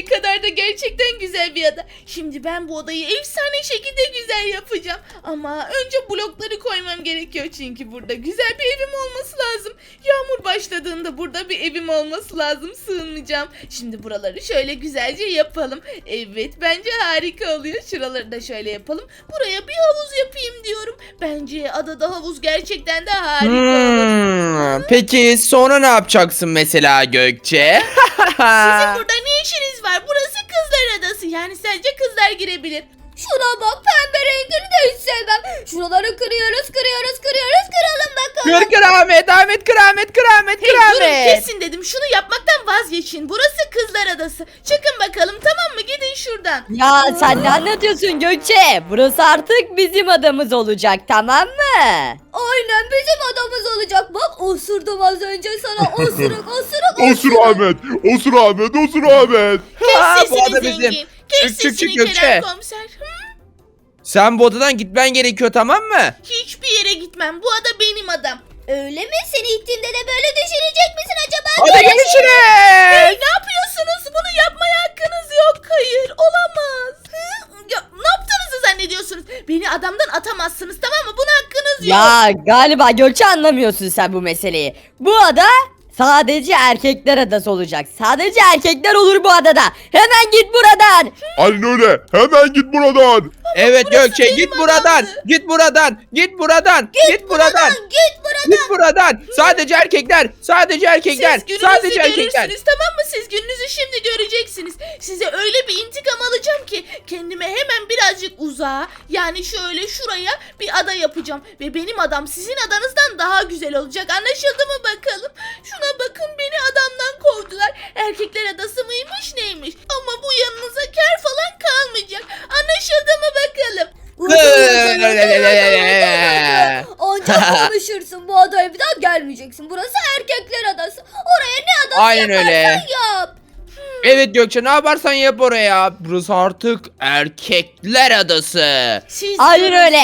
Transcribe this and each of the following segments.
ne kadar da gerçekten güzel bir ada. Şimdi ben bu odayı efsane şekilde güzel yapacağım. Ama önce blokları koymam gerekiyor çünkü burada güzel bir evim olması lazım. Yağmur başladığında burada bir evim olması lazım. Sığınmayacağım. Şimdi buraları şöyle güzelce yapalım. Evet bence harika oluyor. Şuraları da şöyle yapalım. Buraya bir havuz yapayım diyorum. Bence adada havuz gerçekten de harika olur. Hmm, peki sonra ne yapacaksın mesela Gökçe? Sizin burada ne işiniz var? Burası kızlar adası. Yani sadece kızlar girebilir. Şuna bak pembe rengini de hiç sevmem. Şuraları kırıyoruz kırıyoruz kırıyoruz kıralım bakalım. kır kır Ahmet, Ahmet kır Ahmet, kır Ahmet, kır Hey durun Ahmet. kesin dedim. Şunu yapmaktan vazgeçin. Burası kızlar adası. Çıkın bakalım tamam mı? Gidin şuradan. Ya sen ne anlatıyorsun Gökçe? Burası artık bizim adamız olacak tamam mı? Aynen bizim adamız olacak. Bak osurdum az önce sana osuruk osuruk Osur Ahmet, osur Ahmet, osur Ahmet. Ha, Kes bu sesini ada bizim. zengin. Kes Çık, çık, çık sesini Gökçe. Kerem komiser. Hı? Sen bu odadan gitmen gerekiyor tamam mı? Hiçbir yere gitmem. Bu ada benim adam. Öyle mi? Seni ittiğimde de böyle düşünecek misin acaba? Hadi görüşürüz. Hey, ne yapıyorsunuz? Bunu yapmaya hakkınız yok. Hayır olamaz. Hı? Ya, ne yaptığınızı zannediyorsunuz? Beni adamdan atamazsınız tamam mı? Buna hakkınız yok. Ya galiba Gökçe anlamıyorsun sen bu meseleyi. Bu ada sadece erkekler adası olacak. Sadece erkekler olur bu adada. Hemen git buradan. Aynen öyle. Hemen git buradan. Evet burası Gökçe git buradan. Git buradan. Git buradan. Git buradan. Git buradan. Git buradan. Sadece erkekler. Sadece erkekler. Siz gününüzü Sadece erkekler. görürsünüz tamam mı? Siz gününüzü şimdi göreceksiniz. Size öyle bir intikam alacağım ki kendime hemen birazcık uzağa yani şöyle şuraya bir ada yapacağım. Ve benim adam sizin adanızdan daha güzel olacak. Anlaşıldı mı bakalım? Şuna bakın beni adamdan kovdular. Erkekler adası mıymış neymiş? Ama bu yanınıza kar falan kalmayacak. Anlaşıldı mı bakalım? Ancak konuşursun bu adaya bir daha gelmeyeceksin. Burası erkekler adası. Oraya ne adası Aynen öyle. yap. Evet Gökçe ne yaparsan yap oraya. Burası artık erkekler adası. Siz Aynen görün- öyle.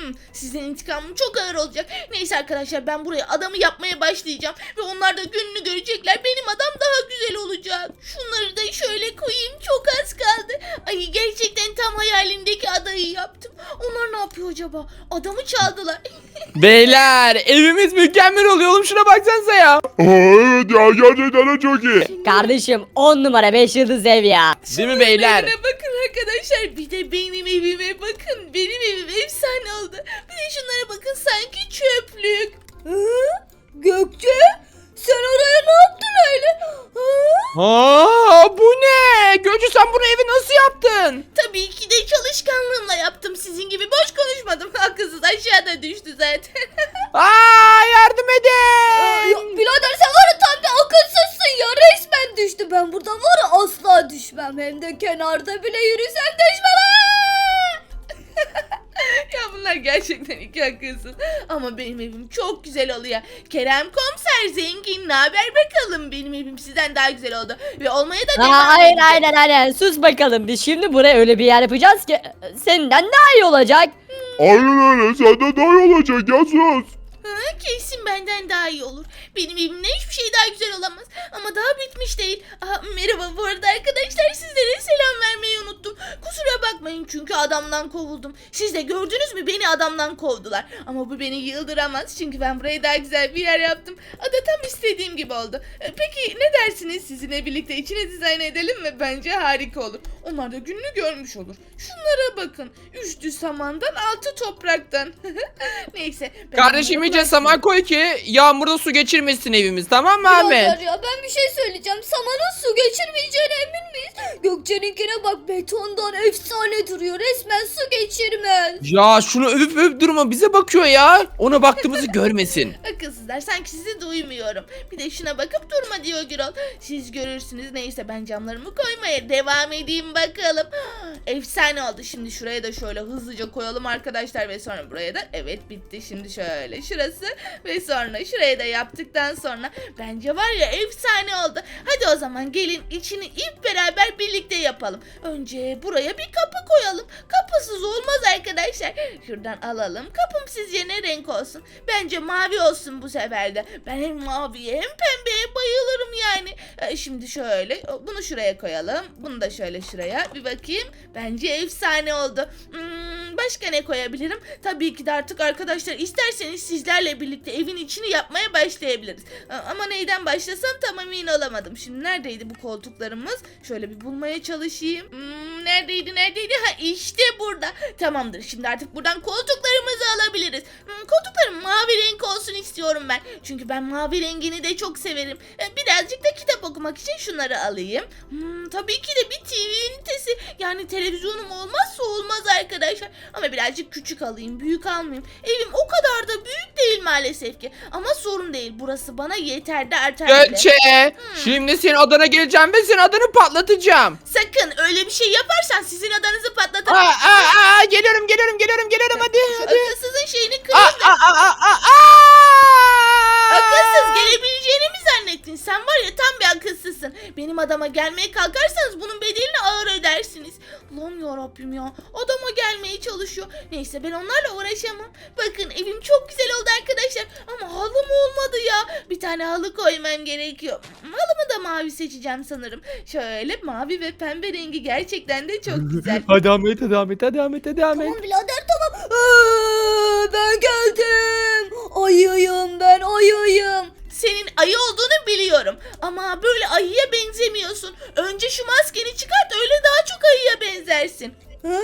Hmm, sizden intikamım çok ağır olacak. Neyse arkadaşlar ben buraya adamı yapmaya başlayacağım. Ve onlar da gününü görecekler. Benim adam daha güzel olacak. Şunları da şöyle koyayım. Çok az kaldı. Ay gerçekten tam hayalimdeki adayı yaptım. Onlar ne yapıyor acaba? Adamı çaldılar. Beyler evimiz mükemmel oluyor oğlum şuna baksanıza ya. Aa, evet ya gerçekten de çok iyi. Kardeşim 10 numara 5 yıldız ev ya. Değil mi beyler? Bakın arkadaşlar. Bir de benim evime bakın. Benim evim efsane oldu. Bir de şunlara bakın sanki çöplük. Hı? Gökçe sen oraya ne yaptın öyle? Aa bu ne? Gökçe sen bunu evi nasıl yaptın? Tabii ki de çalışkanlığımla yaptım. Sizin gibi boş konuşmadım. Akılsız aşağıda düştü zaten. Aa yardım Ya, edin. birader sen var ya tam bir akılsızsın ya resmen düştü. Ben buradan var ya asla düşmem. Hem de kenarda bile yürüsem düşmem. Bunlar gerçekten iki akılsız. Ama benim evim çok güzel oluyor. Kerem komiser zengin ne haber bakalım. Benim evim sizden daha güzel oldu. Ve olmaya da devam Aa, aynen edecek. aynen aynen sus bakalım biz şimdi buraya öyle bir yer yapacağız ki senden daha iyi olacak. Aynen öyle. Senden daha iyi olacak ya sus. Ha, kesin benden daha iyi olur. Benim evimden hiçbir şey daha güzel olamaz. Ama daha bitmiş değil. Aa, merhaba bu arada arkadaşlar sizlere selam vermeyi unuttum. Kusura bakmayın çünkü adamdan kovuldum. Siz de gördünüz mü beni adamdan kovdular. Ama bu beni yıldıramaz çünkü ben buraya daha güzel bir yer yaptım. Ada tam istediğim gibi oldu. E, Peki ne dersiniz sizinle birlikte içine dizayn edelim mi? Bence harika olur. Onlar da gününü görmüş olur. Şunlara bakın. Üstü samandan altı topraktan. Neyse. Kardeşim iyice saman koy ki yağmurda su geçirmesin evimiz tamam mı Ahmet? Birader ya ben bir şey söyleyeceğim. Samanın su geçirmeyeceğine emin miyiz? Gökçe'ninkine bak betondan efsane duruyor. Resmen su geçirmez. Ya şunu övüp övüp durma bize bakıyor ya. Ona baktığımızı görmesin. Akılsızlar sanki sizi duymuyorum. Bir de şuna bakıp durma diyor Gürol. Siz görürsünüz neyse ben camlarımı koymaya devam edeyim bakalım. Efsane oldu. Şimdi şuraya da şöyle hızlıca koyalım arkadaşlar ve sonra buraya da evet bitti. Şimdi şöyle şurası ve sonra şuraya da yaptıktan sonra bence var ya efsane oldu. Hadi o zaman gelin içini ip beraber birlikte yapalım. Önce buraya bir kapı koyalım. Kapısız olmaz arkadaşlar. Şuradan alalım. Kapım sizce ne renk olsun? Bence mavi olsun bu sefer de. Ben hem maviye hem pembeye bayılırım yani. Ee, Şimdi şöyle bunu şuraya koyalım. Bunu da şöyle şuraya. Bir bakayım. Bence efsane oldu. Hmm, başka ne koyabilirim? Tabii ki de artık arkadaşlar isterseniz sizlerle birlikte evin içini yapmaya başlayabiliriz. Ama neyden başlasam tam emin olamadım. Şimdi neredeydi bu koltuklarımız? Şöyle bir bulmaya çalışayım. Hmm, neredeydi neredeydi? Ha işte burada. Tamamdır. Şimdi artık buradan koltuklarımızı alabiliriz. Hmm, koltuklarım mavi renk olsun istiyorum ben. Çünkü ben mavi rengini de çok severim. E, Birazcık da kitap okumak için şunları alayım. Hmm, tabii ki de bir TV ünitesi. Yani televizyonum olmazsa olmaz arkadaşlar. Ama birazcık küçük alayım. Büyük almayayım. Evim o kadar da büyük değil maalesef ki. Ama sorun değil. Burası bana yeter de artar bile. Gökçe şimdi senin adana geleceğim ve senin adanı patlatacağım. Sakın öyle bir şey yaparsan sizin adanızı Aa, patlatırım. aa, aa, geliyorum geliyorum geliyorum geliyorum hadi hadi. akılsızın şeyini Aa, kırayım da. aa, aa, aa, aa. Akılsız gelebileceğini mi zannettin? Sen var ya tam bir akılsızsın. Benim adama gelmeye kalkarsanız bunun bedelini ağır ödersiniz. Ulan yarabbim ya. Adama gelmeye çalışıyor. Neyse ben onlarla uğraşamam. Bakın evim çok güzel oldu arkadaşlar. Ama halım olmadı ya. Bir tane halı koymam gerekiyor. Halımı da mavi seçeceğim sanırım. Şöyle mavi ve pembe rengi gerçekten de çok güzel. Hadi Ahmet hadi Ahmet hadi Ahmet hadi Ahmet. Tamam birader tamam. Aa, ben geldim. Ayıyım ben ayıyım. Senin ayı olduğunu biliyorum. Ama böyle ayıya benzemiyorsun. Önce şu maskeni çıkart öyle daha çok ayıya benzersin. Hı?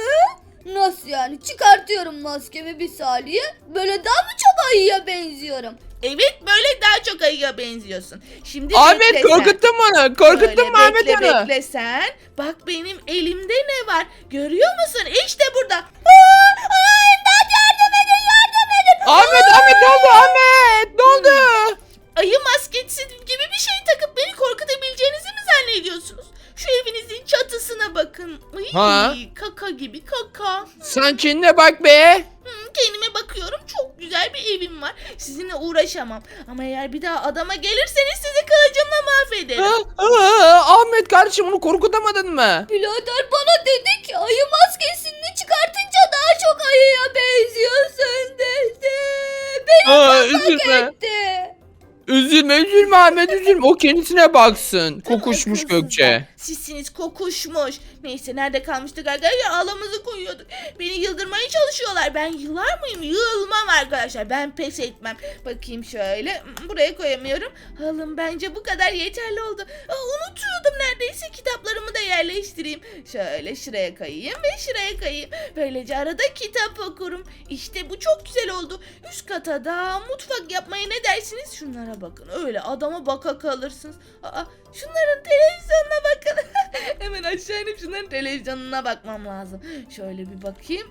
Nasıl yani? Çıkartıyorum maskemi bir saniye. Böyle daha mı çok ayıya benziyorum? Evet böyle daha çok ayıya benziyorsun. Şimdi Ahmet bekle sen. korkuttun bunu. Korkuttun Böyle mu Ahmet bekle, onu? bekle sen. Bak benim elimde ne var? Görüyor musun? İşte burada. Ahmet Ahmet ne oldu Ahmet? Ne oldu? Ayı maskesi gibi bir şey takıp beni korkutabileceğinizi mi zannediyorsunuz? Şu evinizin çatısına bakın. Iy, Ha? Kaka gibi kaka. Sen kendine bak be. Hmm, kendime bakıyorum çok güzel bir evim var. Sizinle uğraşamam. Ama eğer bir daha adama gelirseniz sizi kılıcımla mahvederim. Aa, aa, Ahmet kardeşim onu korkutamadın mı? Birader bana dedi ki ayı maskesini çıkartınca daha çok ayıya benziyorsun dedi. Beni Aa, üzülme. etti. Üzülme üzülme Ahmet üzülme. O kendisine baksın. Kokuşmuş Akılsızlar. Gökçe. Sizsiniz kokuşmuş. Neyse nerede kalmıştık arkadaşlar? Ağlamızı koyuyorduk. Beni yıldırmaya çalışıyorlar. Ben yıllar mıyım? Yılmam arkadaşlar. Ben pes etmem. Bakayım şöyle. Buraya koyamıyorum. Halım bence bu kadar yeterli oldu. Aa, unutuyordum neredeyse kitaplarımı da yerleştireyim. Şöyle şuraya kayayım ve şuraya kayayım. Böylece arada kitap okurum. İşte bu çok güzel oldu. Üst kata da mutfak yapmaya ne dersiniz? Şunlara bakın. Öyle adama baka kalırsınız. Aa, şunların televizyonuna bakın. Hemen aşağı inip şunların televizyonuna bakmam lazım. Şöyle bir bakayım.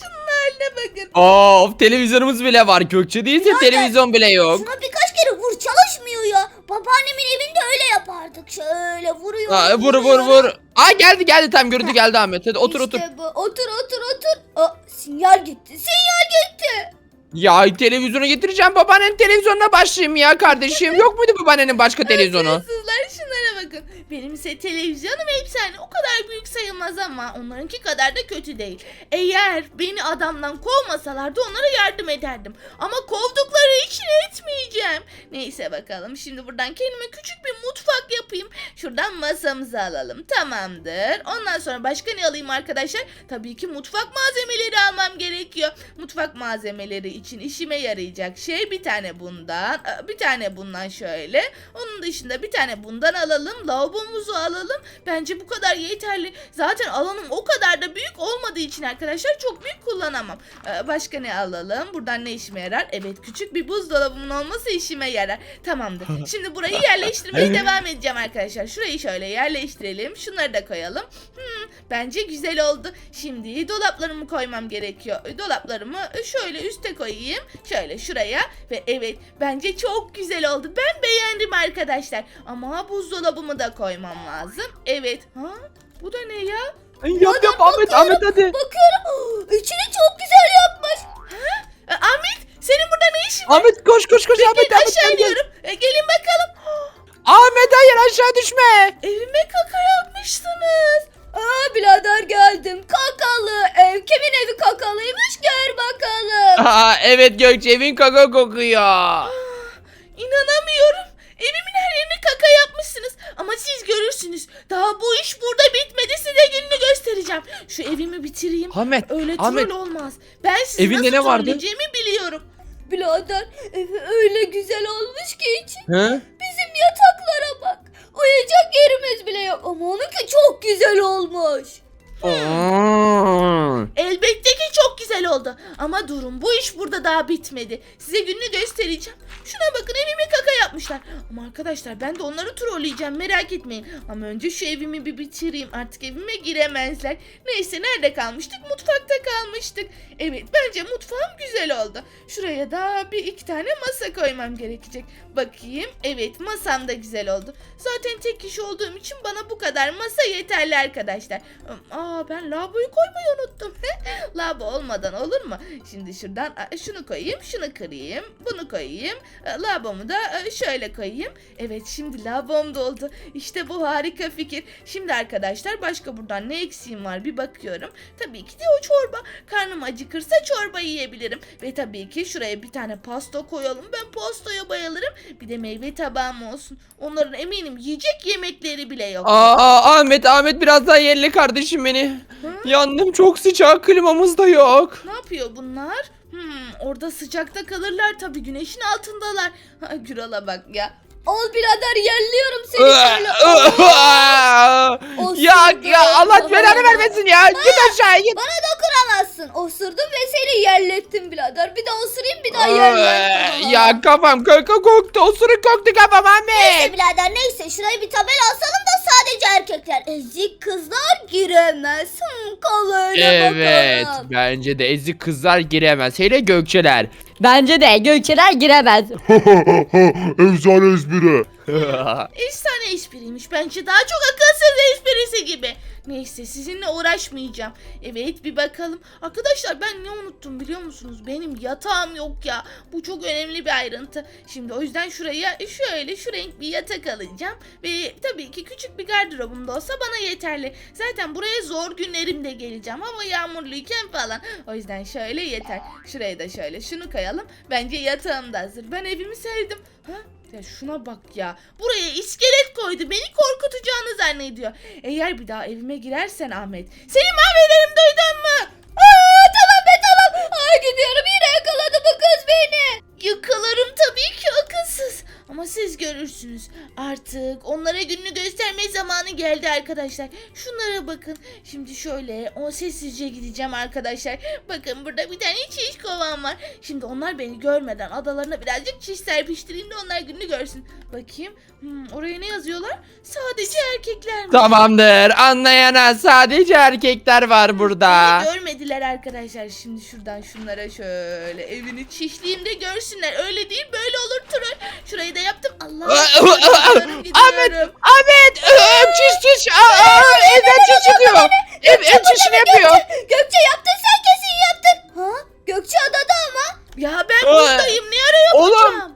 Şunun haline bakın. Of televizyonumuz bile var Gökçe değilse televizyon bile yok. Şuna birkaç kere vur çalışmıyor ya. Babaannemin evinde öyle yapardık. Şöyle vuruyor. Aa, vur vur vur. Aa geldi geldi tam görüntü geldi Ahmet. Hadi otur otur. İşte bu. Otur otur otur. Aa, sinyal gitti. Sinyal gitti. Ya televizyonu getireceğim babaannenin televizyonuna başlayayım ya kardeşim. Yok muydu babaannenin başka televizyonu? Sizler şunlara bakın. Benim ise televizyonum efsane. O kadar büyük sayılmaz ama onlarınki kadar da kötü değil. Eğer beni adamdan kovmasalardı onlara yardım ederdim. Ama kovdukları için etmeyeceğim. Neyse bakalım. Şimdi buradan kendime küçük bir mutfak yapayım. Şuradan masamızı alalım. Tamamdır. Ondan sonra başka ne alayım arkadaşlar? Tabii ki mutfak malzemeleri almam gerekiyor. Mutfak malzemeleri için işime yarayacak şey bir tane bundan. Bir tane bundan şöyle. Onun dışında bir tane bundan alalım. Lavabomuzu alalım. Bence bu kadar yeterli. Zaten alanım o kadar da büyük olmadığı için arkadaşlar çok büyük kullanamam. Ee, Başka ne alalım? Buradan ne işime yarar? Evet küçük bir buzdolabımın olması işime yarar. Tamamdır. Şimdi burayı yerleştirmeye devam edeceğim arkadaşlar. Şurayı şöyle yerleştirelim. Şunları da koyalım. Hmm, bence güzel oldu. Şimdi dolaplarımı koymam gerekiyor. Dolaplarımı şöyle üste koyayım. Şöyle şuraya ve evet bence çok güzel oldu. Ben beğendim arkadaşlar. Ama buzdolabımı da koymam lazım. Evet. Ha? Bu da ne ya? Yap yap Ahmet Ahmet hadi. Bakıyorum. İçini çok güzel yapmış. E, Ahmet senin burada ne işin var? Ahmet koş koş koş Ahmet Ahmet aşağı gel, gel. iniyorum. E, gelin bakalım. Ahmet hayır aşağı düşme. Evime kaka yapmışsınız. Aa birader geldim. Kakalı ev. Kimin evi kakalıymış gör bakalım. Aa, evet Gökçe evin kaka kokuyor. Ah, inanamıyorum. Evimin her yerine kaka yapmışsınız. Ama siz görürsünüz. Daha bu iş burada bitmedi. Size gününü göstereceğim. Şu evimi bitireyim. Ahmet, Öyle troll olmaz. Ben sizi Evinde nasıl ne vardı? trolleyeceğimi biliyorum. Birader evi öyle güzel olmuş ki için. He? Bizim yataklara bak. Uyuyacak yerimiz bile yok ama onunki çok güzel olmuş. Elbette ki çok güzel oldu. Ama durun bu iş burada daha bitmedi. Size gününü göstereceğim. Şuna bakın evime kaka yapmışlar. Ama arkadaşlar ben de onları trolleyeceğim merak etmeyin. Ama önce şu evimi bir bitireyim. Artık evime giremezler. Neyse nerede kalmıştık? Mutfakta kalmıştık. Evet bence mutfağım güzel oldu. Şuraya da bir iki tane masa koymam gerekecek. Bakayım. Evet masam da güzel oldu. Zaten tek kişi olduğum için bana bu kadar masa yeterli arkadaşlar. Aa ben lavaboyu koymayı unuttum. Lavabo olmadan olur mu? Şimdi şuradan a, şunu koyayım, şunu kırayım, bunu koyayım. E, Lavabomu da e, şöyle koyayım. Evet şimdi lavabom doldu. İşte bu harika fikir. Şimdi arkadaşlar başka buradan ne eksiğim var bir bakıyorum. Tabii ki de o çorba. Karnım acıkırsa çorba yiyebilirim. Ve tabii ki şuraya bir tane pasta koyalım. Ben pastaya bayılırım. Bir de meyve tabağım olsun. Onların eminim yiyecek yemekleri bile yok. Aa, Ahmet Ahmet biraz daha yerli kardeşim beni. Yandım çok sıcak klimamız da yok. Ne yapıyor bunlar? Hmm, orada sıcakta kalırlar tabii güneşin altındalar. Ha, Güral'a bak ya. Al birader yerliyorum seni şöyle. O ya sırada- ya Allah belanı vermesin ya. Git aşağı git. Bana dokunamazsın. Osurdum ve seni yerlettim birader. Bir daha osurayım bir daha yerlettim. ya kafam kaka koktu. Osuruk koktu kafam Neyse Ahmet. birader neyse şuraya bir tabela asalım da sadece erkekler. Ezik kızlar giremez. Hmm, kal öyle Evet bakalım. bence de ezik kızlar giremez. Hele Gökçeler. Bence de Gökçeler giremez. Efsane espri. Efsane espriymiş. Bence daha çok akılsız esprisi gibi. Neyse sizinle uğraşmayacağım. Evet bir bakalım. Arkadaşlar ben ne unuttum biliyor musunuz? Benim yatağım yok ya. Bu çok önemli bir ayrıntı. Şimdi o yüzden şuraya şöyle şu renk bir yatak alacağım. Ve tabii ki küçük bir gardırobum da olsa bana yeterli. Zaten buraya zor günlerimde geleceğim. Hava yağmurluyken falan. O yüzden şöyle yeter. Şuraya da şöyle şunu koyalım. Bence yatağım da hazır. Ben evimi sevdim. Ha? Ya şuna bak ya. Buraya iskelet koydu. Beni korkutacağını zannediyor. Eğer bir daha evime girersen Ahmet. Seni mahvederim duydun mu? Aa, tamam be tamam. Ay gidiyorum yine yakaladı bu kız beni. Yakalarım tabii ki akılsız. Ama siz görürsünüz. Artık onlara gününü gösterme zamanı geldi arkadaşlar. Bakın. Şimdi şöyle o sessizce gideceğim arkadaşlar. Bakın burada bir tane çiş kovan var. Şimdi onlar beni görmeden adalarına birazcık çiş serpiştireyim de onlar gününü görsün. Bakayım. Hmm, oraya ne yazıyorlar? Sadece erkekler mi? Tamamdır anlayana sadece erkekler var burada. Beni görmediler arkadaşlar. Şimdi şuradan şunlara şöyle evini çişleyeyim de görsünler. Öyle değil böyle olur troll. Şurayı da yaptım. Allah. Ahmet Ahmet ev çiş çiş Aa, aa, evden çiş çıkıyor. Ev, ev çişini yapıyor. Gökçe yaptın sen kesin yaptın. Ha? Gökçe adada ama. Ya ben Aa, buradayım. Ne ara oğlum.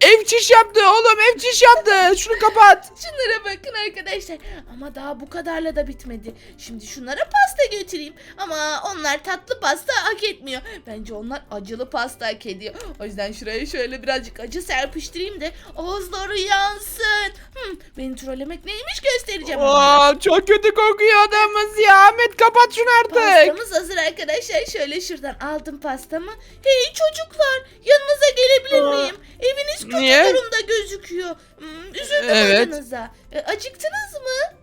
Ev çiş yaptı oğlum ev çiş yaptı. Şunu kapat. Şunlara bakın arkadaşlar. Ama daha bu kadarla da bitmedi. Şimdi şunlara pasta götüreyim. Ama onlar tatlı pasta hak etmiyor. Bence onlar acılı pasta hak ediyor. O yüzden şuraya şöyle birazcık acı serpiştireyim de ağızları yansın. Hmm, beni trollemek neymiş göstereceğim. onlara. Aa, çok kötü kokuyor adamız ya. Ahmet kapat şunu artık. Pastamız hazır arkadaşlar. Şöyle şuradan aldım pastamı. Hey çocuklar yanınıza gelebilir Aa, miyim? Eviniz kötü niye? durumda gözüküyor. Hmm, üzüldüm Evet. adınıza. E, acıktınız mı?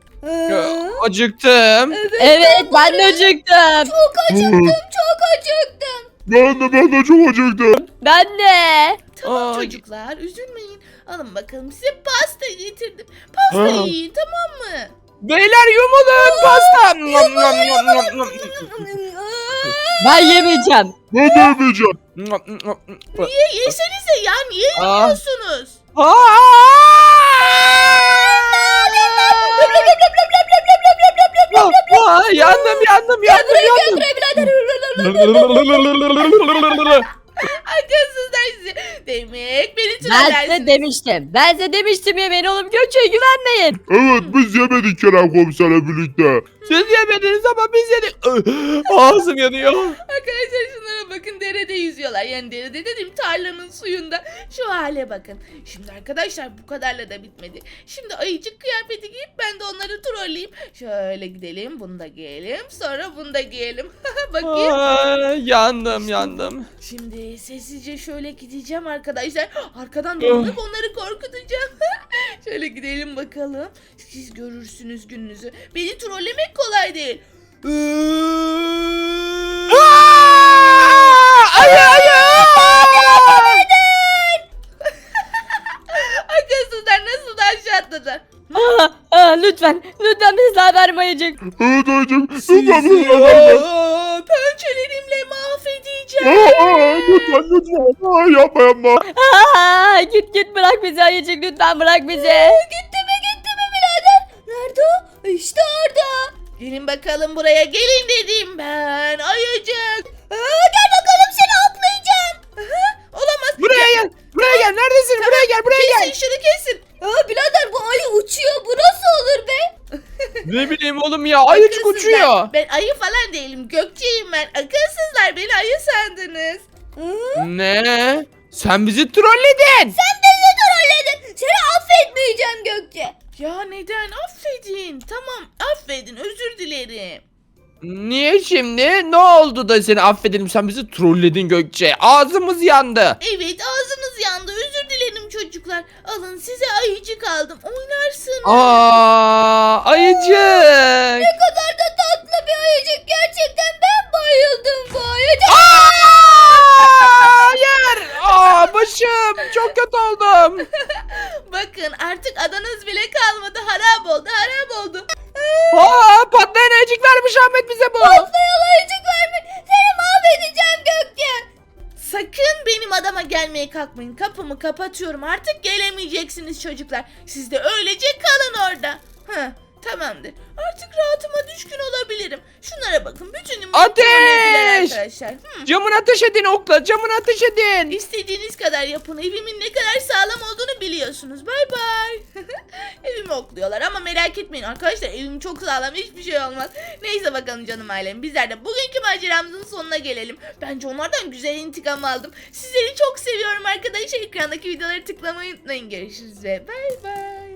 Ya, Acıktım. Evet ben de acıktım. Çok acıktım çok acıktım. Ben de ben de çok acıktım. Ben de. Tamam Ay. çocuklar üzülmeyin. Alın bakalım size pasta getirdim. Pasta Ha. yiyin tamam mı? Beyler yumulun pasta. Nom, nom, nom, nom, nom. Ben yemeyeceğim. Ben de yemeyeceğim. Nom, nom, nom. Ye, yesenize ya niye Aa. yemiyorsunuz? Aa, yandım yandım yandım yandım. Akılsızlar sizi. yemek. Beni Ben size trollersiniz. demiştim. Ben size demiştim yemeyin oğlum Gökçe'ye güvenmeyin. Evet biz yemedik Kerem komiserle birlikte. Siz yemediniz ama biz yedik. Ağzım yanıyor. Arkadaşlar şunlara bakın derede yüzüyorlar. Yani derede dedim tarlanın suyunda. Şu hale bakın. Şimdi arkadaşlar bu kadarla da bitmedi. Şimdi ayıcık kıyafeti giyip ben de onları trolleyeyim. Şöyle gidelim bunu da giyelim. Sonra bunu da giyelim. Bakayım. Ay, yandım yandım. Şimdi sessizce şöyle gideceğim arkadaşlar. Arkadan dolanıp onları korkutacağım. şöyle gidelim bakalım. Siz görürsünüz gününüzü. Beni trollemek kolay değil. Aa! Lütfen. Lütfen bizle haber mayıcık. Evet. Sizi Lütfen bizi haber Aa, pençelerimle mahvedeceğim. Aa, Lütfen lütfen. Aa, yapma yapma. Aa, git git bırak bizi ayıcık lütfen bırak bizi. Gitti mi gitti mi birader? Nerede o? İşte orada. Gelin bakalım buraya gelin dedim ben. Ayıcık. Aa, gel bakalım seni atlayacağım. Olamaz. Buraya gel. Buraya gel. Neredesin? Buraya gel. Buraya gel. Kesin şunu kesin. Aa, birader bu ayı uçuyor. Bu nasıl olur be? Ne bileyim oğlum ya. Ayıcık Akılsızlar. uçuyor. Ben ayı falan değilim. Gökçeyim ben. Akılsızlar beni ayı sandınız. Ne? Sen bizi trolledin. Sen beni trolledin. Seni affetmeyeceğim Gökçe. Ya neden? Affedin. Tamam affedin. Özür dilerim. Niye şimdi? Ne oldu da seni affedelim sen bizi trolledin Gökçe. Ağzımız yandı. Evet ağzınız yandı. Çocuklar. Alın size ayıcık aldım. Oynarsın. Aa, ayıcık. Ne kadar da tatlı bir ayıcık. Gerçekten ben bayıldım bu ayıcık. Aa, Hayır. Aa, başım. Çok kötü oldum. Bakın artık adanız bile kalmadı. Harap oldu. Harap oldu. Aa, patlayan ayıcık vermiş Ahmet bize bu. Patlayan ayıcık vermiş. Seni mahvedeceğim Gökçe. Sakın benim adama gelmeye kalkmayın. Kapımı kapatıyorum. Artık gelemeyeceksiniz çocuklar. Siz de öylece kalın orada. Hı, tamamdır. Artık rahatıma düşkün olabilirim. Şunlara bakın. Bütün beni Ateş! arkadaşlar. Hı. Camın ateş edin okla. Camın ateş edin. İstediğiniz kadar yapın. Evimin ne kadar sağlam olduğunu biliyorsunuz. Bay bay. Evimi okluyorlar ama merak etmeyin arkadaşlar. Evim çok sağlam. Hiçbir şey olmaz. Neyse bakalım canım ailem. Bizler de bugünkü maceramızın sonuna gelelim. Bence onlardan güzel intikam aldım. Sizleri çok seviyorum arkadaşlar. Ekrandaki videoları tıklamayı unutmayın. Görüşürüz ve bay bay.